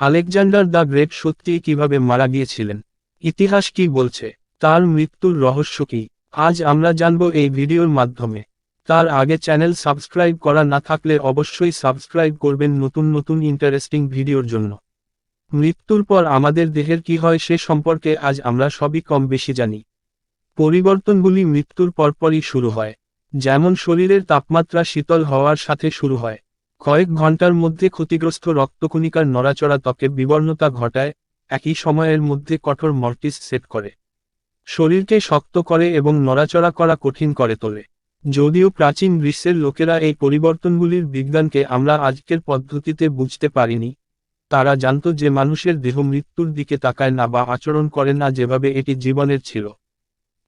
Alexander the great সত্যিই কীভাবে মারা গিয়েছিলেন? ইতিহাস কি বলছে? তার মৃত্যুর রহস্য কি? আজ আমরা জানব এই ভিডিওর মাধ্যমে। তার আগে চ্যানেল সাবস্ক্রাইব করা না থাকলে অবশ্যই সাবস্ক্রাইব করবেন নতুন নতুন ইন্টারেস্টিং ভিডিওর জন্য। মৃত্যুর পর আমাদের দেহের কি হয় সে সম্পর্কে আজ আমরা সবই কম বেশি জানি। পরিবর্তনগুলি মৃত্যুর পরপরই শুরু হয়। যেমন শরীরের তাপমাত্রা শীতল হওয়ার সাথে শুরু হয়। কয়েক ঘণ্টার মধ্যে ক্ষতিগ্রস্ত রক্তকণিকার নড়াচড়া ত্বকে বিবর্ণতা ঘটায়, একই সময়ের মধ্যে কঠোর মর্টিস সেট করে। শরীরকে শক্ত করে এবং নড়াচড়া করা কঠিন করে তোলে। যদিও প্রাচীন গ্রীষ্মের লোকেরা এই পরিবর্তনগুলির বিজ্ঞানকে আমরা আজকের পদ্ধতিতে বুঝতে পারিনি। তারা জানত যে মানুষের দেহ মৃত্যুর দিকে তাকায় না বা আচরণ করে না যেভাবে এটি জীবনের ছিল।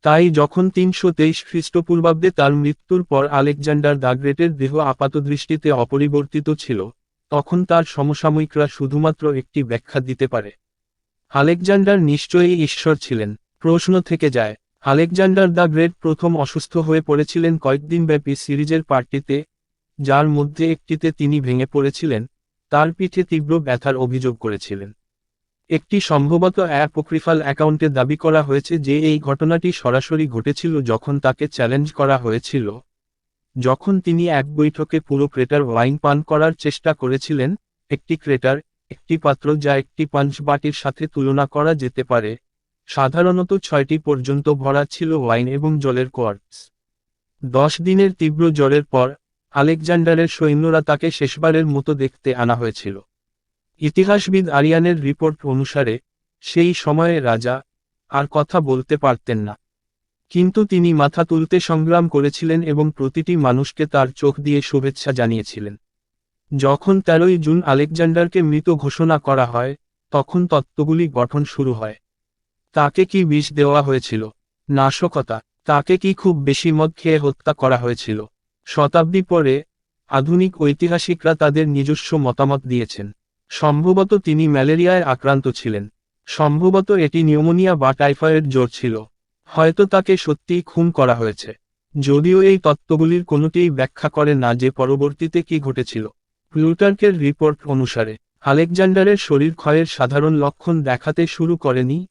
তাই যখন তিনশো তেইশ খ্রিস্টপূর্বাব্দে তার মৃত্যুর পর আলেকজান্ডার দ্য গ্রেটের দেহ আপাতদৃষ্টিতে অপরিবর্তিত ছিল, তখন তার সমসাময়িকরা শুধুমাত্র একটি ব্যাখ্যা দিতে পারে। আলেকজান্ডার নিশ্চয়ই ঈশ্বর ছিলেন। প্রশ্ন থেকে যায়, আলেকজান্ডার দ্য গ্রেট প্রথম অসুস্থ হয়ে পড়েছিলেন কয়েকদিনব্যাপী সিরিজের পার্টিতে, যার মধ্যে একটিতে তিনি ভেঙে পড়েছিলেন, তার পিঠে তীব্র ব্যথার অভিযোগ করেছিলেন। একটি সম্ভবত অ্যাপোক্রিফাল অ্যাকাউন্টে দাবি করা হয়েছে যে এই ঘটনাটি সরাসরি ঘটেছিল যখন তাকে চ্যালেঞ্জ করা হয়েছিল। যখন তিনি এক বৈঠকে পুরো ক্রেটার ওয়াইন পান করার চেষ্টা করেছিলেন, একটি ক্রেটার, একটি পাত্র যা একটি পাঞ্চ বাটির সাথে তুলনা করা যেতে পারে। সাধারণত ছয়টি পর্যন্ত ভরা ছিল ওয়াইন এবং জলের কোয়ার্টস দশ দিনের তীব্র জ্বরের পর, আলেকজান্ডারের সৈন্যরা তাকে শেষবারের মতো দেখতে আনা হয়েছিল। ইতিহাসবিদ আরিয়ানের রিপোর্ট অনুসারে, সেই সময়ে রাজা আর কথা বলতে পারতেন না। কিন্তু তিনি মাথা তুলতে সংগ্রাম করেছিলেন এবং প্রতিটি মানুষকে তার চোখ দিয়ে শুভেচ্ছা জানিয়েছিলেন। যখন তেরোই জুন আলেকজান্ডারকে মৃত ঘোষণা করা হয়, তখন তত্ত্বগুলি গঠন শুরু হয়। তাকে কি বিষ দেওয়া হয়েছিল? নাশকতা। তাকে কি খুব বেশি মদ খেয়ে হত্যা করা হয়েছিল? শতাব্দী পরে আধুনিক ঐতিহাসিকরা তাদের নিজস্ব মতামত দিয়েছেন। সম্ভবত তিনি ম্যালেরিয়ায় আক্রান্ত ছিলেন। সম্ভবত এটি নিউমোনিয়া বা টাইফয়েড জ্বর ছিল। হয়তো তাকে সত্যিই খুন করা হয়েছে। যদিও এই তত্ত্বগুলির কোনোটিই ব্যাখ্যা করে না যে পরবর্তীতে কি ঘটেছিল। প্লুটার্কের রিপোর্ট অনুসারে, আলেকজান্ডারের শরীর ক্ষয়ের সাধারণ লক্ষণ দেখাতে শুরু করেনি,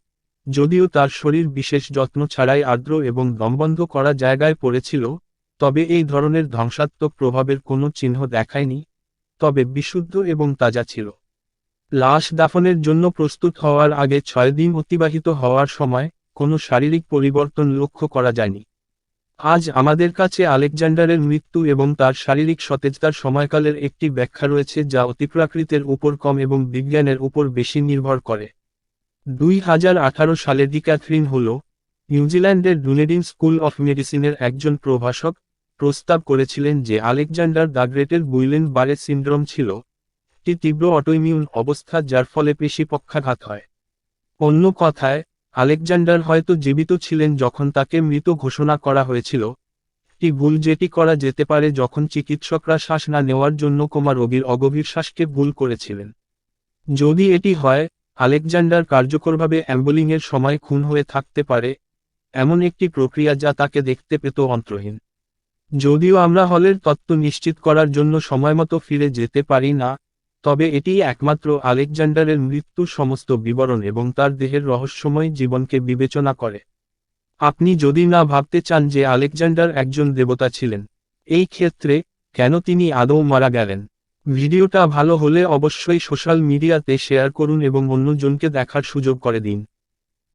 যদিও তার শরীর বিশেষ যত্ন ছাড়াই আর্দ্র এবং দমবন্ধ করা জায়গায় পড়েছিল, তবে এই ধরনের ধ্বংসাত্মক প্রভাবের কোনো চিহ্ন দেখায়নি, তবে বিশুদ্ধ এবং তাজা ছিল। লাশ দাফনের জন্য প্রস্তুত হওয়ার আগে ছয় দিন অতিবাহিত হওয়ার সময় কোনো শারীরিক পরিবর্তন লক্ষ্য করা যায়নি। আজ আমাদের কাছে আলেকজান্ডারের মৃত্যু এবং তার শারীরিক সতেজতার সময়কালের একটি ব্যাখ্যা রয়েছে যা অতিপ্রাকৃতের উপর কম এবং বিজ্ঞানের উপর বেশি নির্ভর করে। দুই হাজার আঠারো সালে ডি ক্যাথরিন হল, নিউজিল্যান্ডের ডুনেডিন স্কুল অফ মেডিসিনের একজন প্রভাষক, প্রস্তাব করেছিলেন যে আলেকজান্ডার দ্য গ্রেটের বুইলেন বারে সিন্ড্রোম ছিল একটি তীব্র অটোইমিউন অবস্থা যার ফলে পেশি পক্ষাঘাত হয়। অন্য কথায়, আলেকজান্ডার হয়তো জীবিত ছিলেন যখন তাকে মৃত ঘোষণা করা হয়েছিল। একটি ভুল যেটি করা যেতে পারে যখন চিকিৎসকরা শ্বাস না নেওয়ার জন্য কোমা রোগীর অগভীর শ্বাসকে ভুল করেছিলেন। যদি এটি হয়, আলেকজান্ডার কার্যকরভাবে অ্যাম্বুলিংয়ের সময় খুন হয়ে থাকতে পারে, এমন একটি প্রক্রিয়া যা তাকে দেখতে পেত অন্তহীন যদিও আমরা হলের তত্ত্ব নিশ্চিত করার জন্য সময়মতো ফিরে যেতে পারি না তবে এটি একমাত্র আলেকজান্ডারের মৃত্যুর সমস্ত বিবরণ এবং তার দেহের রহস্যময় জীবনকে বিবেচনা করে। আপনি যদি না ভাবতে চান যে আলেকজান্ডার একজন দেবতা ছিলেন, এই ক্ষেত্রে কেন তিনি আদৌ মারা গেলেন? ভিডিওটা ভালো হলে অবশ্যই সোশ্যাল মিডিয়াতে শেয়ার করুন এবং অন্যজনকে দেখার সুযোগ করে দিন।